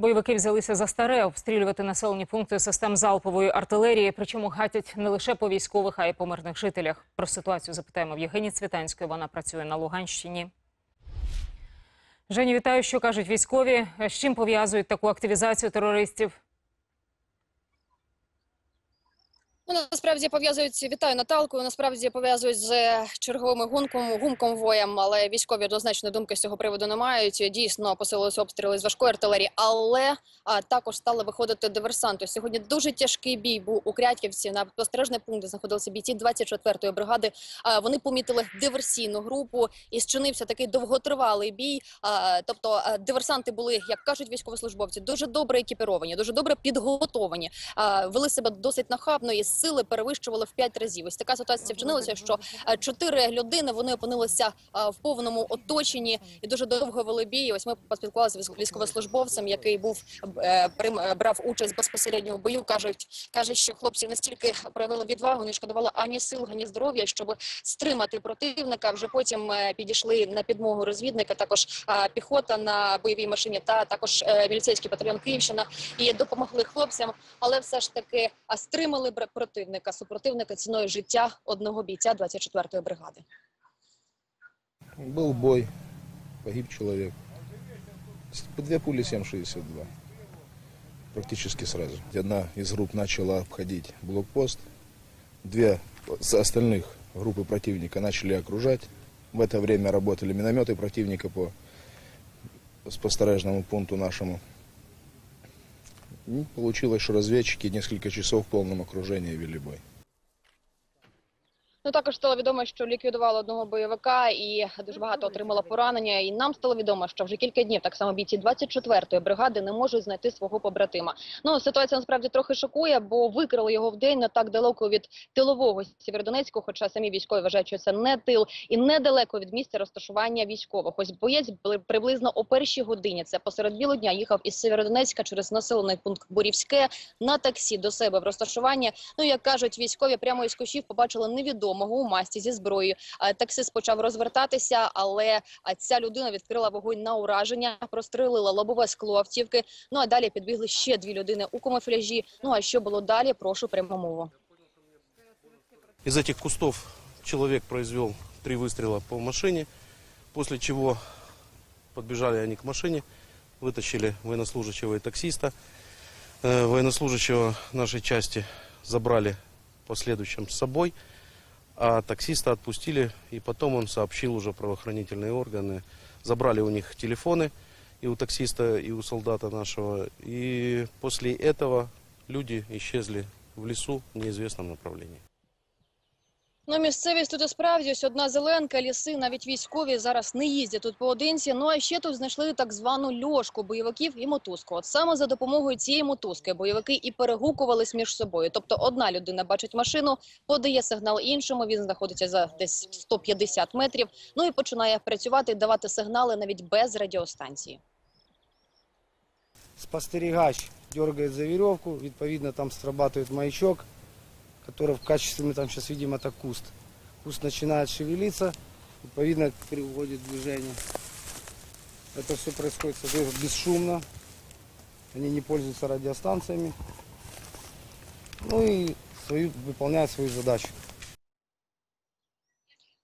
Бойовики взялися за старе обстрілювати населені пункти систем залпової артилерії. Причому гатять не лише по військових, а й по мирних жителях. Про ситуацію запитаємо в Євгенії Цвітанської. Вона працює на Луганщині. Жені, вітаю, що кажуть військові. З чим пов'язують таку активізацію терористів? Ну, насправді пов'язують вітаю Наталку. Насправді пов'язують з черговими гунком гумком воєм, але військові однозначно думки з цього приводу не мають. Дійсно посилилися обстріли з важкої артилерії, але а, також стали виходити диверсанти. Сьогодні дуже тяжкий бій був у Крятьківці на спостережний пункт, знаходилися бійці 24-ї бригади. А, вони помітили диверсійну групу і зчинився такий довготривалий бій. А, тобто а, диверсанти були, як кажуть військовослужбовці, дуже добре екіпіровані, дуже добре підготовані. А, вели себе досить нахабно і сили перевищували в п'ять разів. Ось така ситуація вчинилася, що е, чотири людини вони опинилися е, в повному оточенні і дуже довго вели бій. Ось ми поспілкувалися з військовослужбовцем, який був е, брав участь безпосередньо в бою. кажуть, каже, що хлопці настільки проявили відвагу, не шкодували ані сил, ані здоров'я, щоб стримати противника. Вже потім підійшли на підмогу розвідника, також піхота на бойовій машині, та також міліцейський батальйон Київщина і допомогли хлопцям, але все ж таки стримали бр- противника, супротивника ціною життя одного бійця 24-ї бригади. Был бой, погиб человек. С- Две пули 7,62. Практически сразу. Одна из групп начала обходить блокпост. Две с остальных группы противника начали окружать. В это время работали минометы противника по спостережному пункту нашему. Получилось, что разведчики несколько часов в полном окружении вели бой. Ну також стало відомо, що ліквідували одного бойовика і дуже багато отримала поранення. І нам стало відомо, що вже кілька днів так само бійці 24-ї бригади не можуть знайти свого побратима. Ну ситуація насправді трохи шокує, бо викрили його в день не так далеко від тилового Сєвєродонецьку, хоча самі військові вважають, що це не тил і недалеко від місця розташування військових. Ось боєць бли- приблизно о першій годині. Це посеред білого дня їхав із Сєвєродонецька через населений пункт Бурівське на таксі до себе в розташування. Ну як кажуть військові, прямо із кущів побачили невідомого у масті зі зброєю. А, Таксист почав розвертатися, але а, ця людина відкрила вогонь на ураження, прострелила лобове скло автівки. Ну а далі підбігли ще дві людини у камуфляжі. Ну а що було далі? Прошу прямо мову. Из этих кустов человек произвел три выстрела по машине, после чего подбежали они к машине, вытащили военнослужащего и таксиста. Э, Военнослужащего нашей части забрали в последующем с собой, А таксиста отпустили, и потом он сообщил уже правоохранительные органы. Забрали у них телефоны и у таксиста, и у солдата нашего. И после этого люди исчезли в лесу в неизвестном направлении. Ну, місцевість тут і справді ось одна зеленка, ліси, навіть військові зараз не їздять тут поодинці. Ну а ще тут знайшли так звану льошку бойовиків і мотузку. От саме за допомогою цієї мотузки бойовики і перегукувались між собою. Тобто одна людина бачить машину, подає сигнал іншому. Він знаходиться за десь 150 метрів. Ну і починає працювати, давати сигнали навіть без радіостанції. спостерегач дергает за веревку, відповідно там срабатывает маячок, который в качестве, мы там сейчас видим, это куст. Куст начинает шевелиться, відповідно приводит в движение. Это все происходит соответственно, бесшумно. Они не пользуются радиостанциями. Ну и свою, выполняют свою задачу.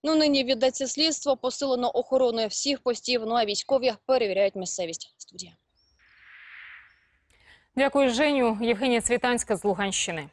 Ну нині віддається слідство, посилено охороною всіх постів. Ну а військові перевіряють місцевість. Студія. Дякую, Женю. Євгенія Цвітанська з Луганщини.